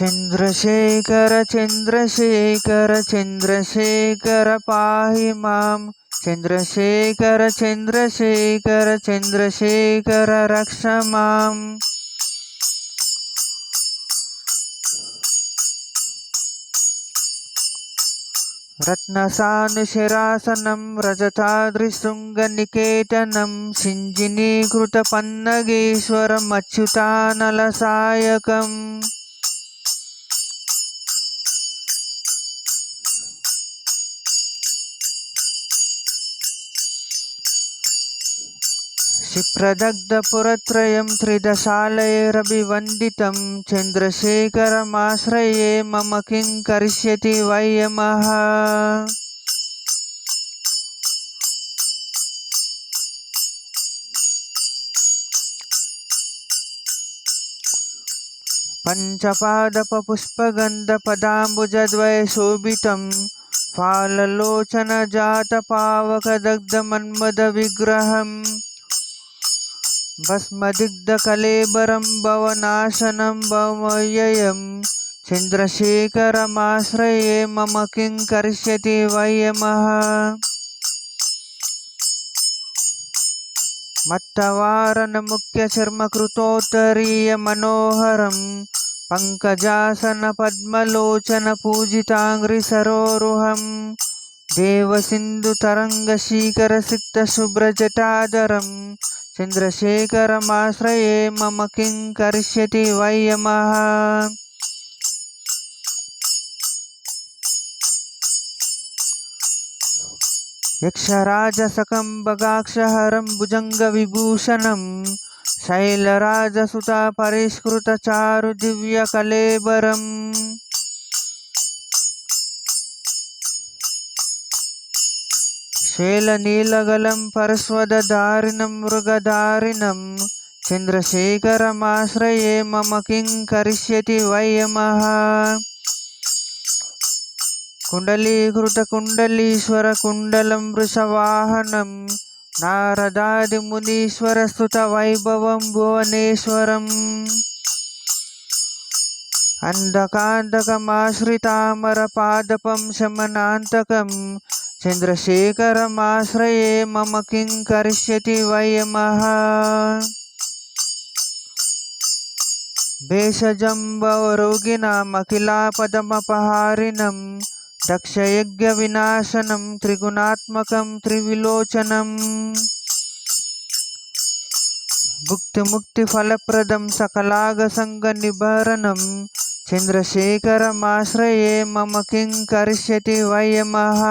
చంద్రశేఖర చంద్రశేఖర చంద్రశేఖర పాహి మాం. చంద్రశేఖర చంద్రశేఖర చంద్రశేఖర రక్ష మాం. రత్నసానుశరాసనం రజతాద్రిశృంగనికేతనం సింజినీకృతపన్నగేశ్వరం क्षिप्रदग्धपुरत्रयं त्रिदशालयैरभिवन्दितं चन्द्रशेखरमाश्रये मम किं करिष्यति वै यमः पञ्चपादपपुष्पगन्धपदाम्बुजद्वयशोभितं फाललोचनजातपावकदग्धमन्मदविग्रहम् भस्मदिग्धकलेबरं भवनाशनं भवमव्ययं चन्द्रशेखरमाश्रये मम किं करिष्यति वै यमः मत्तवारणमुख्यचर्मकृतोत्तरीयमनोहरं पङ्कजासनपद्मलोचनपूजिताङ्घ्रिसरोरुहं देवसिन्धुतरङ्गशीकरसिक्तशुभ्रजटाधरं चन्द्रशेखरमाश्रये मम किं करिष्यति वै यमः यक्षराजसकम्बगाक्षहरं भुजङ्गविभूषणं शैलराजसुता परिष्कृतचारुदिव्यकलेबरम् श्वेलनीलगलं परश्वदधारिणं मृगधारिणं चन्द्रशेखरमाश्रये मम किं करिष्यति वै यमः कुण्डलीकृतकुण्डलीश्वरकुण्डलं वृषवाहनं नारदादिमुनीश्वरस्तुतवैभवं भुवनेश्वरम् अन्धकान्तकमाश्रितामरपादपं शमनान्तकं चन्द्रशेखरमाश्रये मम किं करिष्यति वै यमः भेषजं भवरोगिणामखिलापदमपहारिणं दक्षयज्ञविनाशनं त्रिगुणात्मकं त्रिविलोचनम् भुक्तिमुक्तिफलप्रदं सकलागसङ्गनिभरणं చంద్రశేఖరమాశ్రయే మమ కిం కరిష్యతి వయమః.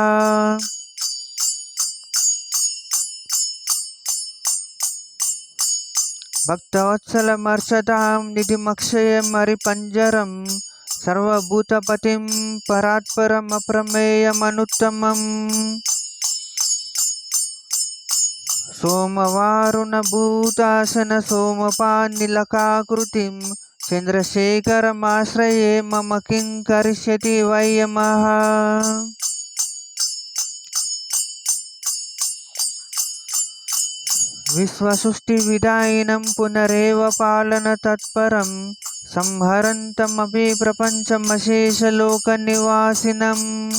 భక్తవత్సలమర్షతాం నిధిమక్షయ మరిపంజరం సర్వభూతపతిం పరాత్పరమప్రమేయమనుత్తమం సోమవారుణ భూతాసన సోమపానిలకాకృతిం చంద్రశేఖరమాశ్రయే మమ కిం కరిష్యతి వయమః విశ్వసృష్టివిదాయినం పునరేవ పాలన తత్పరం సంహరంతమపి ప్రపంచమశేషలోకనివాసినం.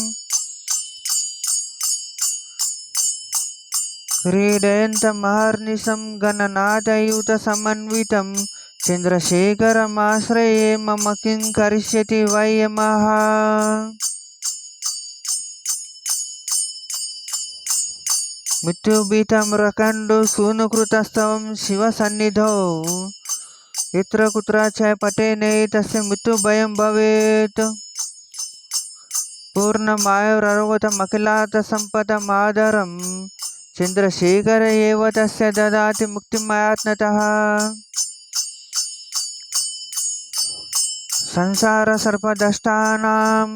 క్రీడయంతమహర్నిశం గణనాదయుత సమన్వితం చంద్రశేఖరమాశ్రయే మమ కిం కరిష్యతి వయమ మృత్యుబీతం రకండు సూనుకృతస్తవం శివ సన్నిధౌ ఇత్ర కుత్రాచాయ పటే నయి మృత్యుభయం భవేత్ పూర్ణమాయురగతమఖిలాత సంపదమాదరం చంద్రశేఖర ఏవ తస్య దదాతి ముక్తిమాయాత్నత సంసార సర్పదష్టానాం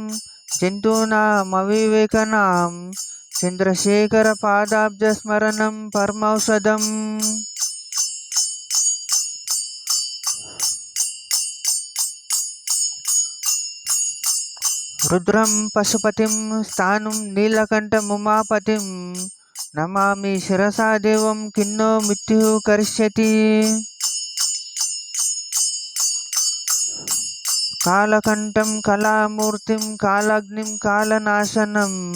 జంతూనాం అవివేకనాం చంద్రశేఖర పాదాబ్జ స్మరణం పరమౌషధం. రుద్రం పశుపతిం స్థానం నీలకంఠముమాపతిం నమామి శిరసా దేవం కిన్నో మృత్యు కరిష్యతి. కాలకంఠం కళామూర్తిం కాలగ్నిం కాలనాశనం.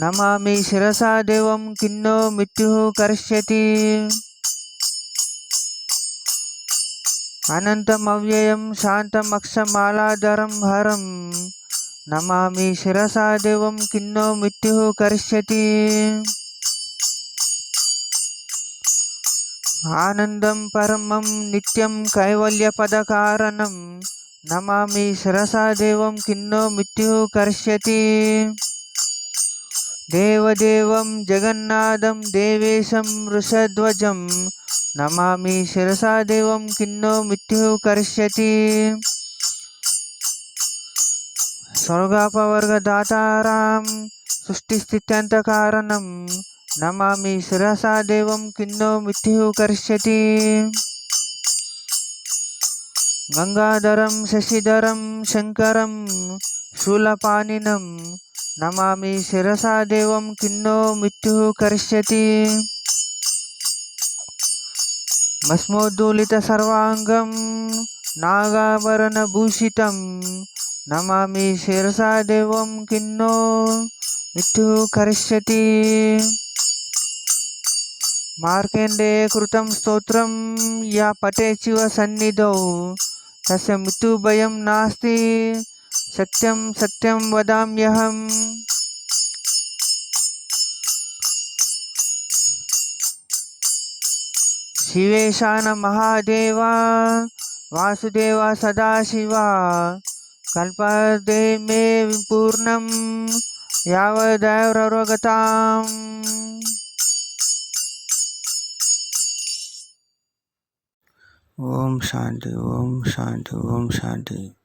నమామి శిరసా దేవం కిన్నో మృత్యు కరిష్యతి. అనంతమవ్యయం శాంతమక్షమాలాధరం హరం. నమామి శిరసా దేవం కిన్నో మృత్యు కరిష్యతి. ఆనందం పరమం నిత్యం కైవల్యపదకారణం నమామి శిరసా దేవం కిన్నో మృత్యు కర్ష్యతి. దేవదేవం జగన్నాథం దేవేశం వృషధ్వజం. నమామి శిరసా దేవం కిన్నో మృత్యు కరిష్యతి. స్వర్గాపవర్గదాతారాం సృష్టిస్థిత్యంతకారణం నమామి శిరసా దేవం కిన్నో మృత్యు కరిష్యతి గంగాధరం శశిధరం శంకరం శూలపానినం నమామి శిరసా దేవం కిన్నో మృత్యు కరిష్యతి భస్మోద్దూలిత సర్వాంగం నాగాభరణభూషితం నమామి శిరసా దేవం కిన్నో మృత్యు కరిష్యతి మార్కండే కృతం స్తోత్రం యా పటే శివ సన్నిధౌ. తస్య మృత్యుభయం నాస్తి సత్యం సత్యం వదామ్యహం. శివేశాన మహాదేవ వాసుదేవ సదాశివ. కల్పదే మే పూర్ణం యావదైరవగతాం ઓમ શાંતિ ઓમ શાંતિ ઓમ શાંતિ